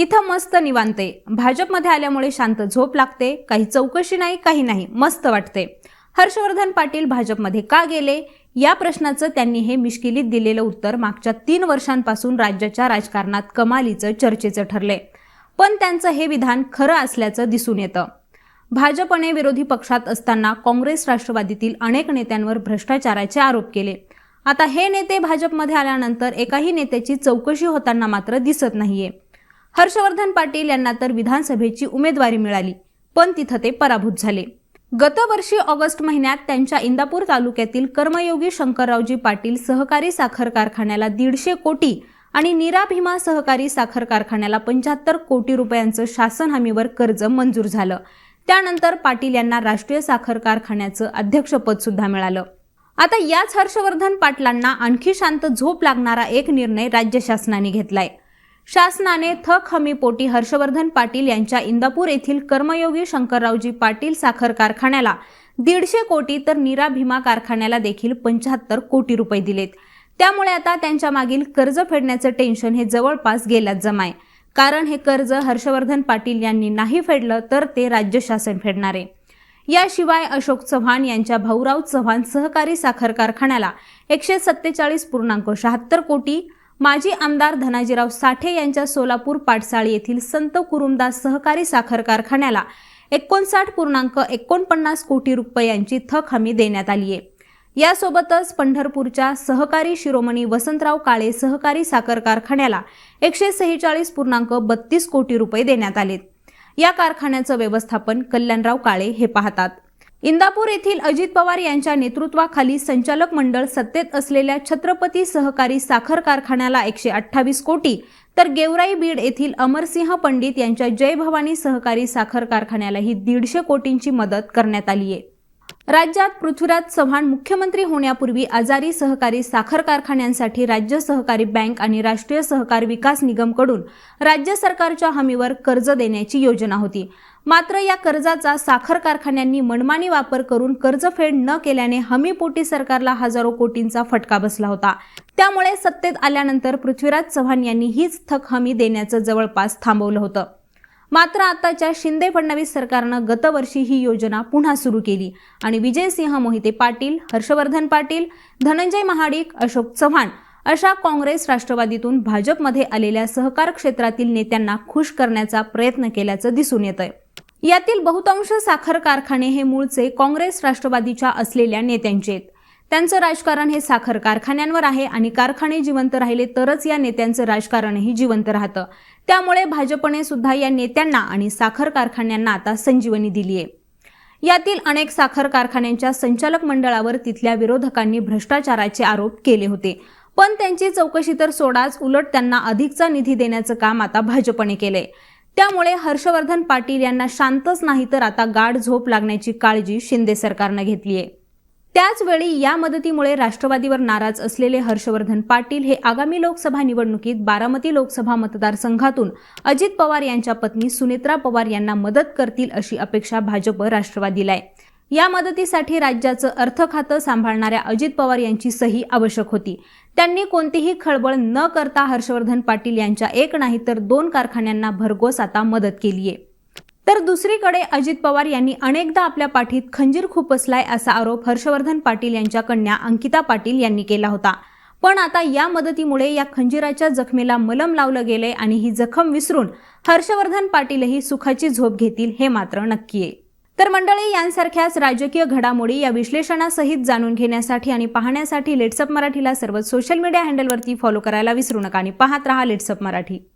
इथं मस्त निवांते. भाजपमध्ये आल्यामुळे शांत झोप लागते. काही चौकशी नाही काही नाही. मस्त वाटते. हर्षवर्धन पाटील भाजपमध्ये का गेले? या प्रश्नाचं त्यांनी हे मिश्किलीत दिलेलं उत्तर मागच्या तीन वर्षांपासून राज्याच्या राजकारणात कमालीचं चर्चेचं ठरले. पण त्यांचं हे विधान खरं असल्याचं दिसून येतं. भाजपने विरोधी पक्षात असताना काँग्रेस राष्ट्रवादीतील अनेक नेत्यांवर भ्रष्टाचाराचे आरोप केले. आता हे नेते भाजपमध्ये आल्यानंतर एकाही नेत्याची चौकशी होताना मात्र दिसत नाहीये. हर्षवर्धन पाटील यांना तर विधानसभेची उमेदवारी मिळाली पण तिथं ते पराभूत झाले. गतवर्षी ऑगस्ट महिन्यात त्यांच्या इंदापूर तालुक्यातील कर्मयोगी शंकररावजी पाटील सहकारी साखर कारखान्याला दीडशे कोटी आणि नीरा भीमा सहकारी साखर कारखान्याला पंच्याहत्तर कोटी रुपयांचं शासन हमीवर कर्ज मंजूर झालं. त्यानंतर पाटील यांना राष्ट्रीय साखर कारखान्याचं अध्यक्षपद सुद्धा मिळालं. आता याच हर्षवर्धन पाटलांना आणखी शांत झोप लागणारा एक निर्णय राज्य शासनाने घेतलाय. शासनाने थक हमीपोटी हर्षवर्धन पाटील यांच्या इंदापूर येथील कर्मयोगी शंकररावजी पाटील साखर कारखान्याला दीडशे कोटी तर नीरा भीमा कारखान्याला देखील पंच्याहत्तर कोटी रुपये दिलेत. त्यामुळे आता त्यांच्या मागील कर्ज फेडण्याचं टेन्शन हे जवळपास गेल्यात जमाय. कारण हे कर्ज हर्षवर्धन पाटील यांनी नाही फेडलं तर ते राज्य शासन फेडणार. आहे याशिवाय अशोक चव्हाण यांच्या भाऊराव चव्हाण सहकारी साखर कारखान्याला एकशे सत्तेचाळीस पूर्णांक शहात्तर कोटी माजी आमदार धनाजीराव साठे यांच्या सोलापूर पाटसाळी येथील संत कुरुमदास सहकारी साखर कारखान्याला एकोणसाठ पूर्णांक एकोणपन्नास कोटी रुपयांची थक हमी देण्यात आली आहे. यासोबतच पंढरपूरच्या सहकारी शिरोमणी वसंतराव काळे सहकारी साखर कारखान्याला एकशे सेहेचाळीस पूर्णांक बत्तीस कोटी रुपये देण्यात आलेत. या कारखान्याचं व्यवस्थापन कल्याणराव काळे हे पाहतात. इंदापूर येथील अजित पवार यांच्या नेतृत्वाखाली संचालक मंडळ सत्तेत असलेल्या छत्रपती सहकारी साखर कारखान्याला एकशे अठ्ठावीस कोटी तर गेवराई बीड येथील अमरसिंह पंडित यांच्या जय भवानी सहकारी साखर कारखान्यालाही दीडशे कोटींची मदत करण्यात आली आहे राज्यात पृथ्वीराज चव्हाण मुख्यमंत्री होण्यापूर्वी आजारी सहकारी साखर कारखान्यांसाठी राज्य सहकारी बँक आणि राष्ट्रीय सहकार विकास निगमकडून राज्य सरकारच्या हमीवर कर्ज देण्याची योजना होती. मात्र या कर्जाचा साखर कारखान्यांनी मनमानी वापर करून कर्जफेड न केल्याने हमीपोटी सरकारला हजारो कोटींचा फटका बसला होता. त्यामुळे सत्तेत आल्यानंतर पृथ्वीराज चव्हाण यांनी हीच थक हमी देण्याचं जवळपास थांबवलं होतं. मात्र आताच्या शिंदे फडणवीस सरकारनं गतवर्षी ही योजना पुन्हा सुरू केली. आणि विजयसिंह मोहिते पाटील हर्षवर्धन पाटील धनंजय महाडिक अशोक चव्हाण अशा काँग्रेस राष्ट्रवादीतून भाजपमध्ये आलेल्या सहकार क्षेत्रातील नेत्यांना खुश करण्याचा प्रयत्न केल्याचं दिसून येत आहे यातील बहुतांश साखर कारखाने हे मूळचे काँग्रेस राष्ट्रवादीच्या असलेल्या नेत्यांचे आहेत. त्यांचं राजकारण हे साखर कारखान्यांवर आहे आणि कारखाने जिवंत राहिले तरच या नेत्यांचं राजकारणही जिवंत राहतं. त्यामुळे भाजपने सुद्धा या नेत्यांना आणि साखर कारखान्यांना आता संजीवनी दिली आहे. यातील अनेक साखर कारखान्यांच्या संचालक मंडळावर तिथल्या विरोधकांनी भ्रष्टाचाराचे आरोप केले होते. पण त्यांची चौकशी तर सोडाच उलट त्यांना अधिकचा निधी देण्याचं काम आता भाजपने केलंय. त्यामुळे हर्षवर्धन पाटील यांना शांतच नाही तर आता गाढ झोप लागण्याची काळजी शिंदे सरकारनं घेतली आहे. त्याचवेळी या मदतीमुळे राष्ट्रवादीवर नाराज असलेले हर्षवर्धन पाटील हे आगामी लोकसभा निवडणुकीत बारामती लोकसभा मतदारसंघातून अजित पवार यांच्या पत्नी सुनेत्रा पवार यांना मदत करतील अशी अपेक्षा भाजप राष्ट्रवादीला आहे. या मदतीसाठी राज्याचं अर्थ खातं सांभाळणाऱ्या अजित पवार यांची सही आवश्यक होती. त्यांनी कोणतीही खळबळ न करता हर्षवर्धन पाटील यांच्या एक नाही तर दोन कारखान्यांना भरघोस आता मदत केली आहे तर दुसरीकडे अजित पवार यांनी अनेकदा आपल्या पाठीत खंजीर खुपसलाय असा आरोप हर्षवर्धन पाटील यांच्या कन्या अंकिता पाटील यांनी केला होता. पण आता या मदतीमुळे या खंजीराच्या जखमेला मलम लावलं गेलंय आणि ही जखम विसरून हर्षवर्धन पाटीलही सुखाची झोप घेतील हे मात्र नक्की आहे तर मंडळी यांसारख्याच राजकीय घडामोडी या विश्लेषणासहित जाणून घेण्यासाठी आणि पाहण्यासाठी लेट्सअप मराठीला सर्व सोशल मीडिया हँडलवरती फॉलो करायला विसरू नका आणि पाहत रहा लेट्सअप मराठी.